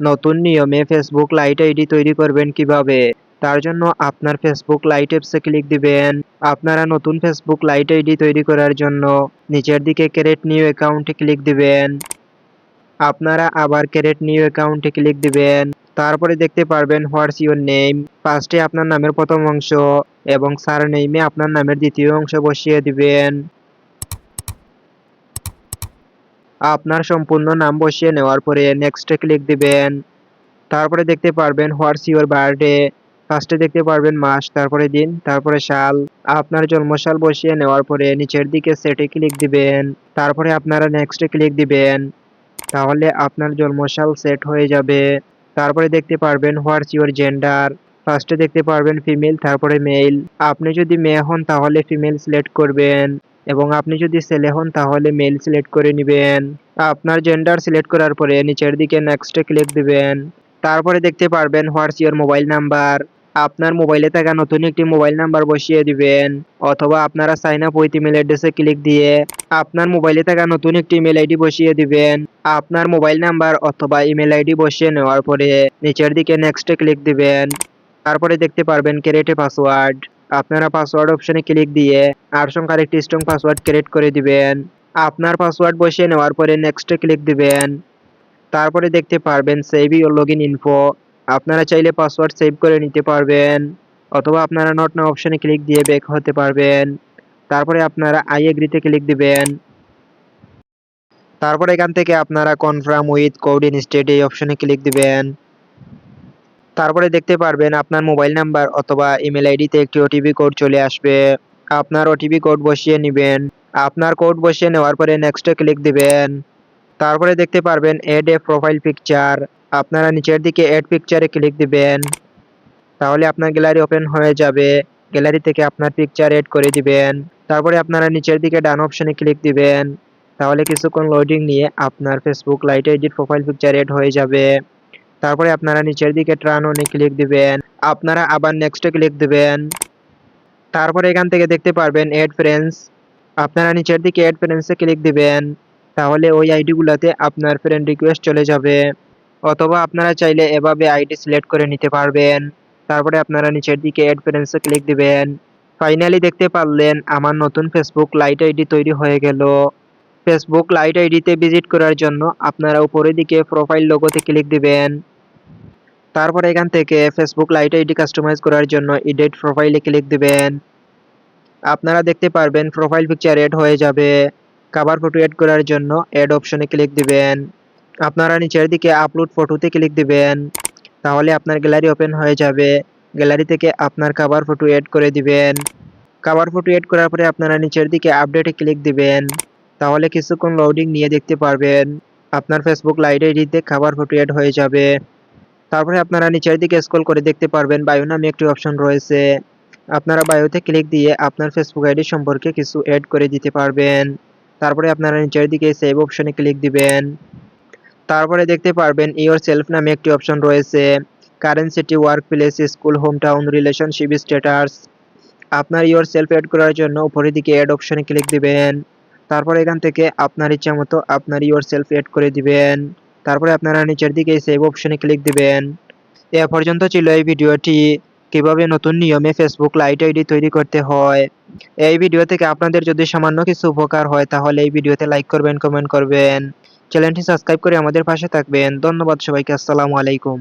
নতুন নিয়মে Facebook light ID তৈরি করবেন কীভাবে? তার জন্য আপনার ফেসবুক লাইট অ্যাপসে ক্লিক দিবেন। আপনারা নতুন ফেসবুক লাইট আইডি তৈরি করার জন্য নিচের দিকে ক্রিয়েট নিউ অ্যাকাউন্টে ক্লিক দিবেন। আপনারা আবার ক্রিয়েট নিউ অ্যাকাউন্টে ক্লিক দিবেন। তারপরে দেখতে পারবেন হোয়াটস ইউর নেম ফার্স্টে আপনার নামের প্রথম অংশ এবং সার নেইমে আপনার নামের দ্বিতীয় অংশ বসিয়ে দিবেন। আপনার সম্পূর্ণ নাম বসিয়ে নেওয়ার পরে নেক্সটে ক্লিক দিবেন। তারপরে দেখতে পারবেন হোয়াটস ইউর বার্থডে ফার্স্টে দেখতে পারবেন মাস, তারপরে দিন, তারপরে সাল। আপনার জন্মসাল বসিয়ে নেওয়ার পরে নিচের দিকে সেটে ক্লিক দিবেন। তারপরে আপনারা নেক্সটে ক্লিক দিবেন। তাহলে আপনার জন্মসাল সেট হয়ে যাবে। তারপরে দেখতে পারবেন হোয়াটস ইউর জেন্ডার ফার্স্টে দেখতে পারবেন ফিমেল তারপরে মেল আপনি যদি মেয়ে হন তাহলে ফিমেল সিলেক্ট করবেন। এবং আপনি যদি ছেলে হন, তাহলে মেল সিলেক্ট করে নেবেন। আপনার জেন্ডার সিলেক্ট করার পরে নিচের দিকে নেক্সটে ক্লিক দিবেন। তারপরে দেখতে পারবেন হোয়াটস ইউর মোবাইল নাম্বার আপনার মোবাইলে থাকা নতুন একটি মোবাইল নাম্বার বসিয়ে দিবেন, অথবা আপনারা সাইন আপ উইথ ইমেল অ্যাড্রেসে ক্লিক দিয়ে আপনার মোবাইলে থাকা নতুন একটি ইমেল আইডি বসিয়ে দিবেন। আপনার মোবাইল নাম্বার অথবা ইমেল আইডি বসিয়ে নেওয়ার পরে নিচের দিকে নেক্সটে ক্লিক দিবেন। তারপরে দেখতে পারবেন ক্রিয়েটে পাসওয়ার্ড আপনারা পাসওয়ার্ড অপশনে ক্লিক দিয়ে আর সংখ্যার একটি স্ট্রং পাসওয়ার্ড ক্রিয়েট করে দিবেন। আপনার পাসওয়ার্ড বসিয়ে নেওয়ার পরে নেক্সটে ক্লিক দিবেন। তারপরে দেখতে পারবেন save your log in info আপনারা চাইলে পাসওয়ার্ড সেভ করে নিতে পারবেন, অথবা আপনারা নট নাও অপশনে ক্লিক দিয়ে ব্যাক হতে পারবেন। তারপরে আপনারা আই এগ্রিতে ক্লিক দিবেন। তারপর এখান থেকে আপনারা confirm with code instead এই অপশনে ক্লিক দিবেন। তারপরে দেখতে পারবেন আপনার মোবাইল নাম্বার অথবা ইমেল আইডিতে একটি ওটিপি কোড চলে আসবে। আপনার ওটিপি কোড বসিয়ে নেবেন। আপনার কোড বসিয়ে নেওয়ার পরে নেক্সটে ক্লিক দিবেন। তারপরে দেখতে পারবেন এড এ প্রোফাইল পিকচার আপনারা নিচের দিকে এড পিকচারে ক্লিক দিবেন। তাহলে আপনার গ্যালারি ওপেন হয়ে যাবে। গ্যালারি থেকে আপনার পিকচার এড করে দিবেন। তারপরে আপনারা নিচের দিকে ডান অপশনে ক্লিক দিবেন। তাহলে কিছুক্ষণ লোডিং নিয়ে আপনার Facebook lite edit profile picture add হয়ে যাবে। তারপরে আপনারা নিচের দিকে ট্রান অনে ক্লিক দিবেন। আপনারা আবার নেক্সটে ক্লিক দিবেন। তারপরে এখান থেকে দেখতে পারবেন এড ফ্রেন্ডস আপনারা নিচের দিকে এড ফ্রেন্ডসে ক্লিক দিবেন। তাহলে ওই আইডিগুলোতে আপনার ফ্রেন্ড রিকোয়েস্ট চলে যাবে। অথবা আপনারা চাইলে এভাবে আইডি সিলেক্ট করে নিতে পারবেন। তারপরে আপনারা নিচের দিকে এড ফ্রেন্ডসে ক্লিক দিবেন। ফাইনালি দেখতে পারলেন আমার নতুন ফেসবুক লাইট আইডি তৈরি হয়ে গেল। ফেসবুক লাইট আইডিতে ভিজিট করার জন্য আপনারা উপরের দিকে প্রোফাইল লোগোতে ক্লিক দিবেন। তারপর এখান থেকে ফেসবুক লাইট আইডি কাস্টমাইজ করার জন্য এডিট প্রোফাইলে ক্লিক দিবেন। আপনারা দেখতে পারবেন প্রোফাইল পিকচার এড হয়ে যাবে। কভার ফটো এড করার জন্য এড অপশনে ক্লিক দিবেন। আপনারা নিচের দিকে আপলোড ফটোতে ক্লিক দিবেন। তাহলে আপনার গ্যালারি ওপেন হয়ে যাবে। গ্যালারি থেকে আপনার কভার ফটো এড করে দিবেন। কভার ফটো এড করার পরে আপনারা নিচের দিকে আপডেটে ক্লিক দিবেন। তাহলে কিছুক্ষণ লোডিং নিয়ে দেখতে পারবেন। আপনার ফেসবুক লাইট আইডিতে কভার ফটো এড হয়ে যাবে। তারপরে আপনারা নিচের দিকে স্ক্রল করে দেখতে পারবেন বায়ো নামে একটি অপশন রয়েছে। আপনারা বায়োতে ক্লিক দিয়ে আপনার ফেসবুক আইডি সম্পর্কে কিছু অ্যাড করে দিতে পারবেন। তারপরে আপনারা নিচের দিকে সেভ অপশনে ক্লিক দিবেন। তারপরে দেখতে পারবেন ইওর সেলফ নামে একটি অপশন রয়েছে। Current city work place school home town relationship status আপনার ইওর সেলফ অ্যাড করার জন্য উপরের দিকে অ্যাড অপশনে ক্লিক দিবেন। তারপর এখান থেকে আপনার ইচ্ছা মতো আপনার ইওর সেলফ অ্যাড করে দিবেন। তারপরে আপনারা নিচের দিকে সেভ অপশনে ক্লিক দিবেন। এ পর্যন্ত ছিল এই ভিডিওটি। কীভাবে নতুন নিয়মে ফেসবুক লাইট আইডি তৈরি করতে হয়? এই ভিডিও থেকে আপনাদের যদি সামান্য কিছু উপকার হয়, তাহলে এই ভিডিওতে লাইক করবেন কমেন্ট করবেন। চ্যানেলটি সাবস্ক্রাইব করে আমাদের পাশে থাকবেন। ধন্যবাদ সবাইকে। আসসালামু আলাইকুম।